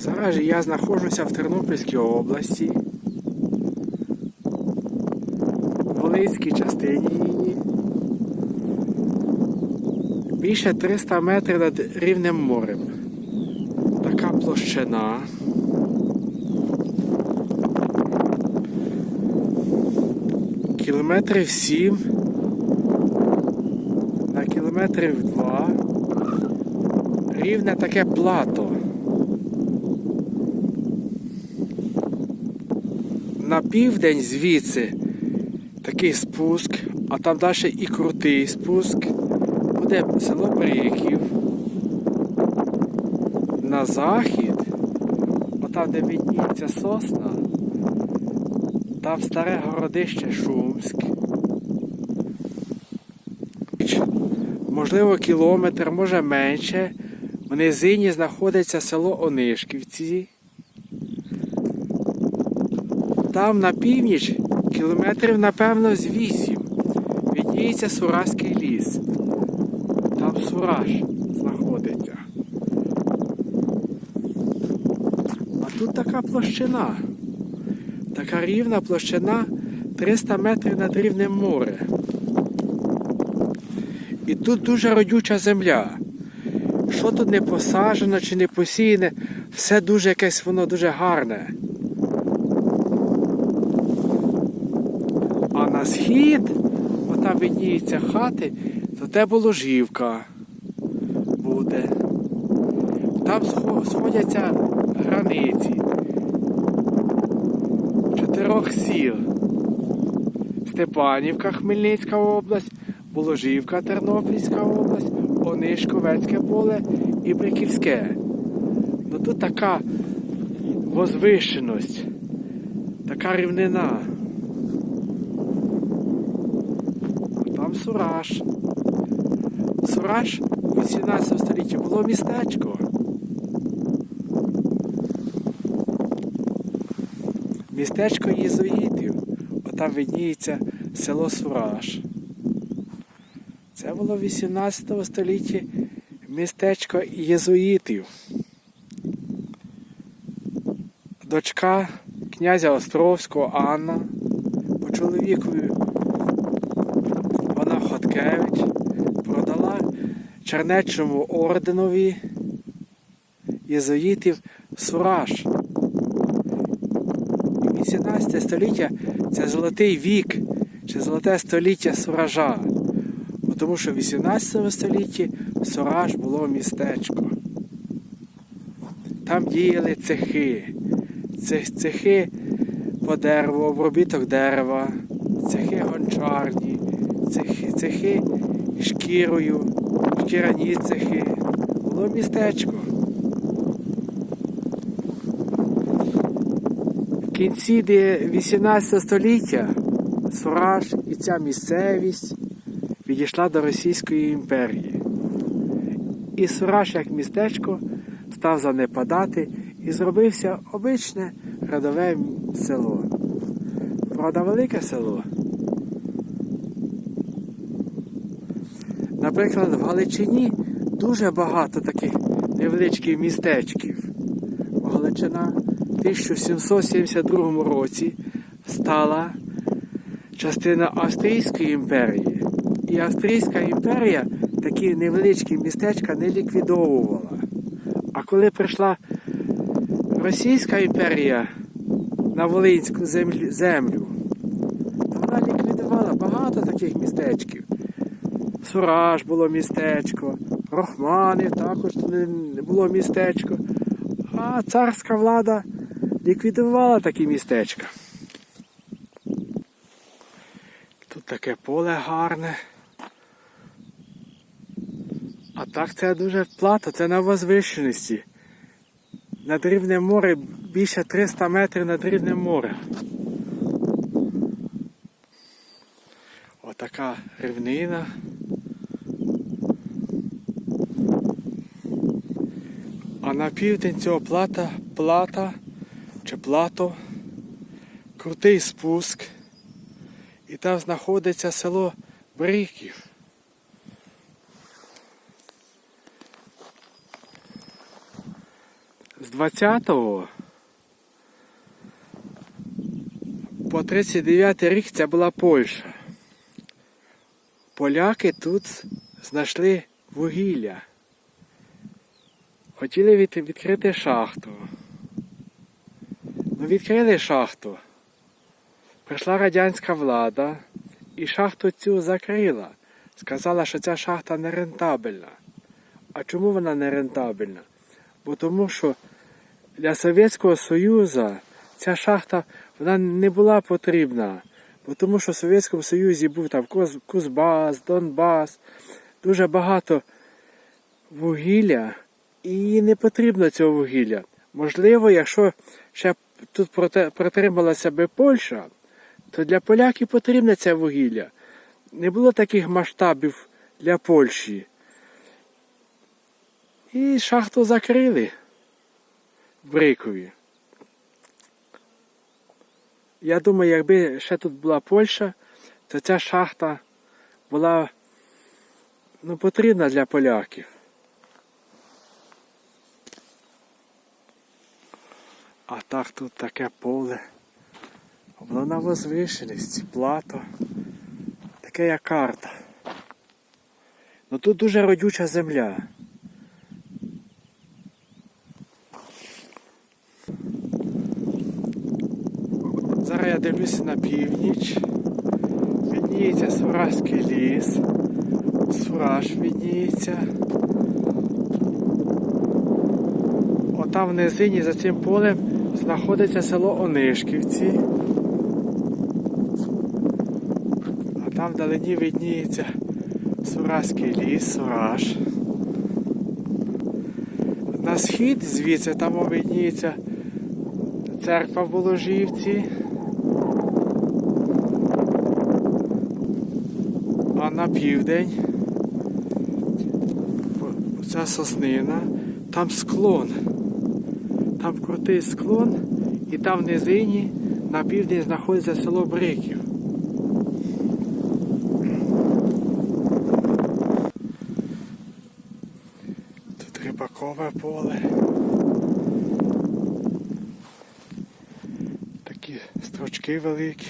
Зараз я знаходжуся в Тернопільській області, в Волинській частині її. Більше 300 метрів над рівнем морем. Така площина. Кілометрів 7 на кілометрів 2 рівне таке плато. На південь звідси такий спуск, а там далі і крутий спуск. Буде село Бриків. На захід, отам, де видніється сосна, там старе городище Шумськ. Можливо, кілометр, може менше. В низині знаходиться село Онишківці. Там на північ кілометрів, напевно, з вісім. Відніється Сураський ліс. Там Сураж знаходиться. А тут така площина. Така рівна площина 300 метрів над рівнем моря. І тут дуже родюча земля. Що тут не посаджено чи не посіяне, все дуже якесь воно дуже гарне. А на схід, отам видніються хати, то те Боложівка буде. Там сходяться границі чотирьох сіл. Степанівка, Хмельницька область, Боложівка, Тернопільська область, Онишковецьке поле і Бриківське. Ну тут така возвишеність, така рівнина. А Там Сураж. Сураж у 18 столітті було містечко. Містечко єзуїтів. Отам видніється село Сураж. Це було в 18 столітті містечко єзуїтів. Дочка князя Островського Анна по чоловікові Чернечому орденові єзуїтів Сураж. 18 століття це золотий вік, чи золоте століття Суража. Тому що в 18 столітті Сураж було містечко. Там діяли цехи. Цехи по дереву, обробіток дерева, цехи гончарні, цехи, цехи шкірою, цехи. Було містечко. В кінці де- 18 століття Сураж і ця місцевість відійшла до Російської імперії. І Сураж як містечко став занепадати і зробився обичне рядове село. Правда, велике село. Наприклад, в Галичині дуже багато таких невеличких містечків. Галичина в 1772 році стала частина Австрійської імперії. І Австрійська імперія такі невеличкі містечка не ліквідовувала. А коли прийшла Російська імперія на Волинську землю то вона ліквідувала багато таких містечків. Сураж було містечко, Рохманів також туди було містечко. А царська влада ліквідувала такі містечка. Тут таке поле гарне. А так це дуже плато, це на возвишеності. Над рівнем моря більше 300 метрів над рівнем моря. Отака рівнина. На південь цього плата, плата чи плато, крутий спуск. І там знаходиться село Бриків. з 20-го по 39 рік це була Польща. Поляки тут знайшли вугілля. Хотіли від, відкрити шахту. Ну, відкрили шахту. Прийшла радянська влада і шахту цю закрила. Сказала, що ця шахта не рентабельна. А чому вона не рентабельна? Бо тому що для Совєтського Союзу ця шахта вона не була потрібна. Бо тому що в Совєтському Союзі був там Кузбас, Донбас, дуже багато вугілля, і не потрібно цього вугілля. Можливо, якщо ще тут протрималася би Польща, то для поляків потрібне це вугілля. Не було таких масштабів для Польщі. І шахту закрили в Брикові. Я думаю, якби ще тут була Польща, то ця шахта була ну, потрібна для поляків. А так тут таке поле. Воно на возвишеності, плато. Таке як карта. Ну тут дуже родюча земля. Зараз я дивлюся на північ. Відніється Суражський ліс. Сураж відніється. Отам в низині за цим полем знаходиться село Онишківці. А там вдалині відніється Суразький ліс, Сураж. На схід звідси там видніється церква в Боложівці. А на південь ця соснина, там склон. Там крутий склон, і там в низині на південь знаходиться село Бриків. Тут рибакове поле. Такі строчки великі.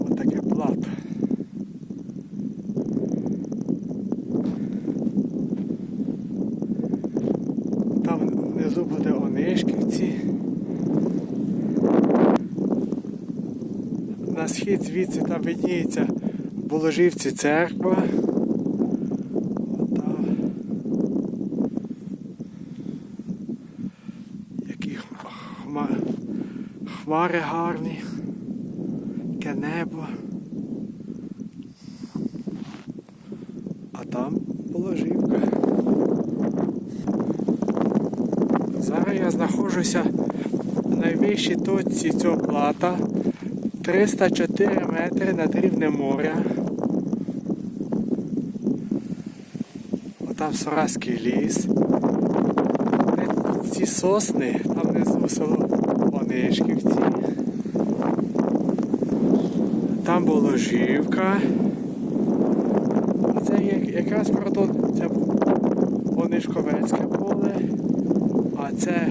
Ось таке плато. Там внизу буде Онишківці. На схід звідси там видніється Боложівці церква. Які хма- хма- хмари гарні. Таке небо. А там положивка. Зараз я знаходжуся на найвищій точці цього плата. 304 метри над рівнем моря. Отам Соразький ліс. Ці сосни, там внизу село Онишківці. Там Боложівка. А це якраз кордон, це Онишковецьке поле, а це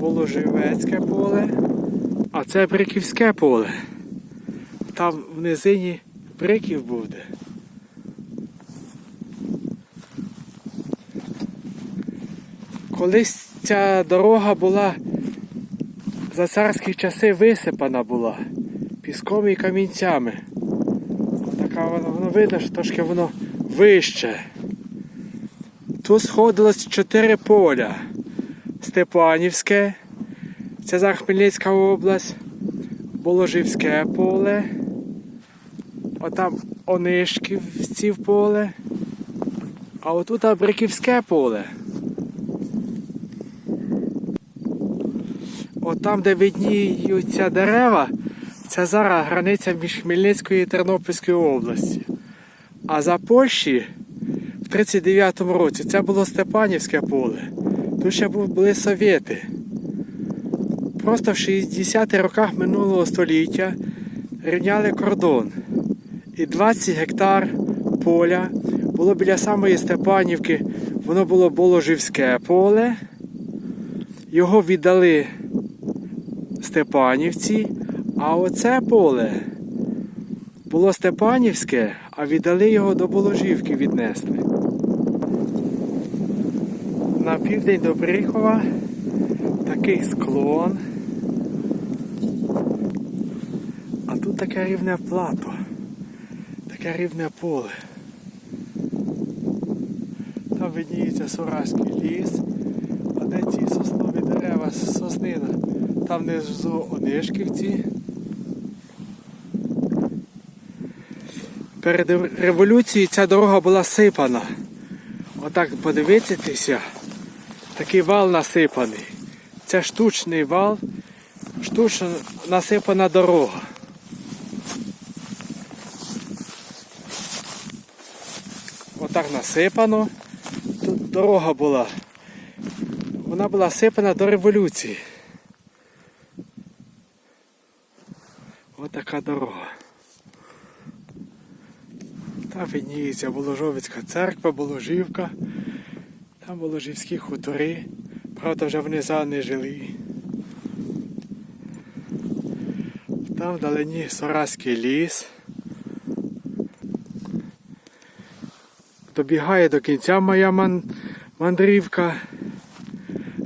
Боложівецьке поле, а це Бриківське поле. Там в низині Бриків буде. Колись ця дорога була за царські часи висипана була піском і камінцями. Така воно, воно видно, що трошки воно вище. Тут сходилось чотири поля. Степанівське, це зараз Хмельницька область, Боложівське поле, отам Онишківці поле, а отут Бриківське поле. От там, де видніються дерева, це зараз границя між Хмельницькою і Тернопільською області. А за Польщі в 39-му році це було Степанівське поле. Тут ще були совєти. Просто в 60-х роках минулого століття рівняли кордон. І 20 гектар поля було біля самої Степанівки, воно було Боложівське поле. Його віддали Степанівці, а оце поле було Степанівське, а віддали його до Боложівки віднесли. На південь до Брихова такий склон. А тут таке рівне плато, таке рівне поле. Там видніється Сураський ліс, а де ці соснові дерева, соснина, там внизу Онишківці. Перед революцією ця дорога була сипана. Отак подивитися, такий вал насипаний. Це штучний вал, штучно насипана дорога. Отак насипано. Тут дорога була. Вона була сипана до революції. Ось така дорога. Там видніється Боложовицька церква, Боложівка. Там Боложівські хутори. Правда, вже вони за не жили. Там вдалині Сараський ліс. Добігає до кінця моя ман- мандрівка.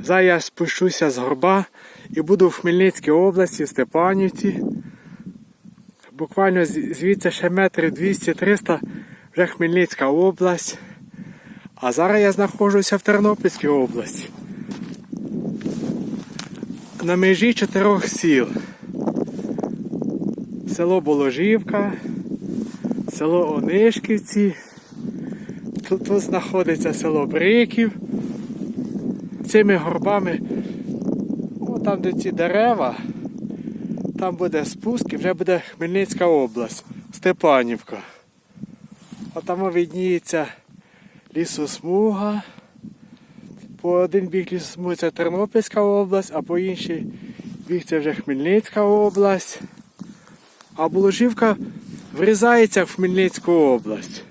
Зараз я спущуся з горба і буду в Хмельницькій області, в Степанівці. Буквально звідси ще метрів 200-300 вже Хмельницька область. А зараз я знаходжуся в Тернопільській області. На межі чотирьох сіл. Село Боложівка, село Онишківці. Тут, тут знаходиться село Бриків. Цими горбами, о, там де ці дерева, там буде спуск і вже буде Хмельницька область, Степанівка. А там видніється лісосмуга. По один бік лісосмуги це Тернопільська область, а по інший бік це вже Хмельницька область. А Боложівка врізається в Хмельницьку область.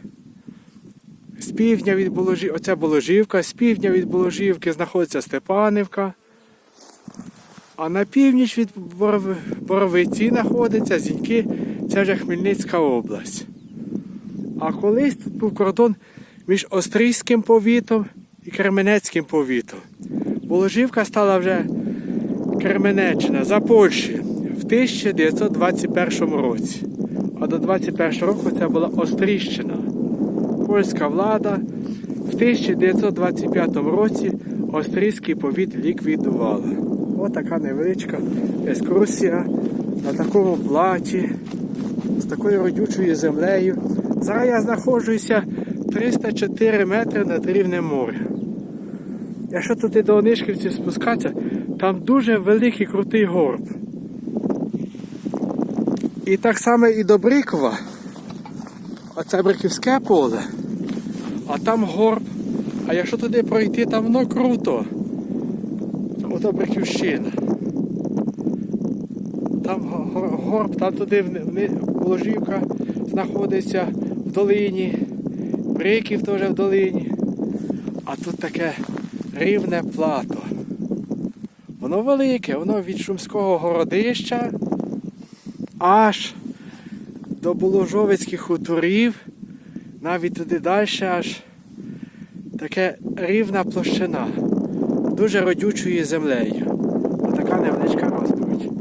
Півдня від Боложівки, оця Боложівка, з півдня від Боложівки знаходиться Степанівка. А на північ від Боровиці знаходиться Зіньки, це вже Хмельницька область. А колись тут був кордон між Острізьким повітом і Кременецьким повітом. Боложівка стала вже Кременеччина за Польщі в 1921 році. А до 21 року це була Остріщина. Польська влада в 1925 році Острізький повіт ліквідувала. Ось така невеличка екскурсія на такому платі з такою родючою землею. Зараз я знаходжуся 304 метри над рівнем моря. Якщо туди до Онишківців спускатися, там дуже великий крутий горб. І так само і до Брикова. Оце Бриківське поле, там горб. А якщо туди пройти, там воно круто. Ото Бриківщина. Там горб, там туди Ложівка знаходиться в долині, Бриків теж в долині. А тут таке рівне плато. Воно велике, воно від Шумського городища аж до Боложовицьких хуторів, навіть туди далі аж таке рівна площина, дуже родючою землею.